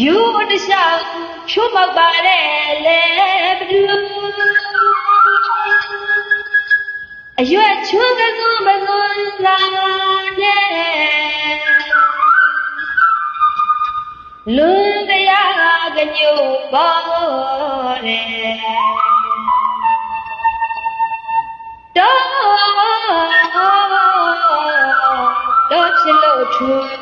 ယူတခြားဖြိုးပေါက်ပါလေလေဘလူအရွယ်ချွေးကစုမစုံလာနဲ့လွန်တရားကညို့ပေါ်တယ်တော့တော့ဖြစ်လို့ထူ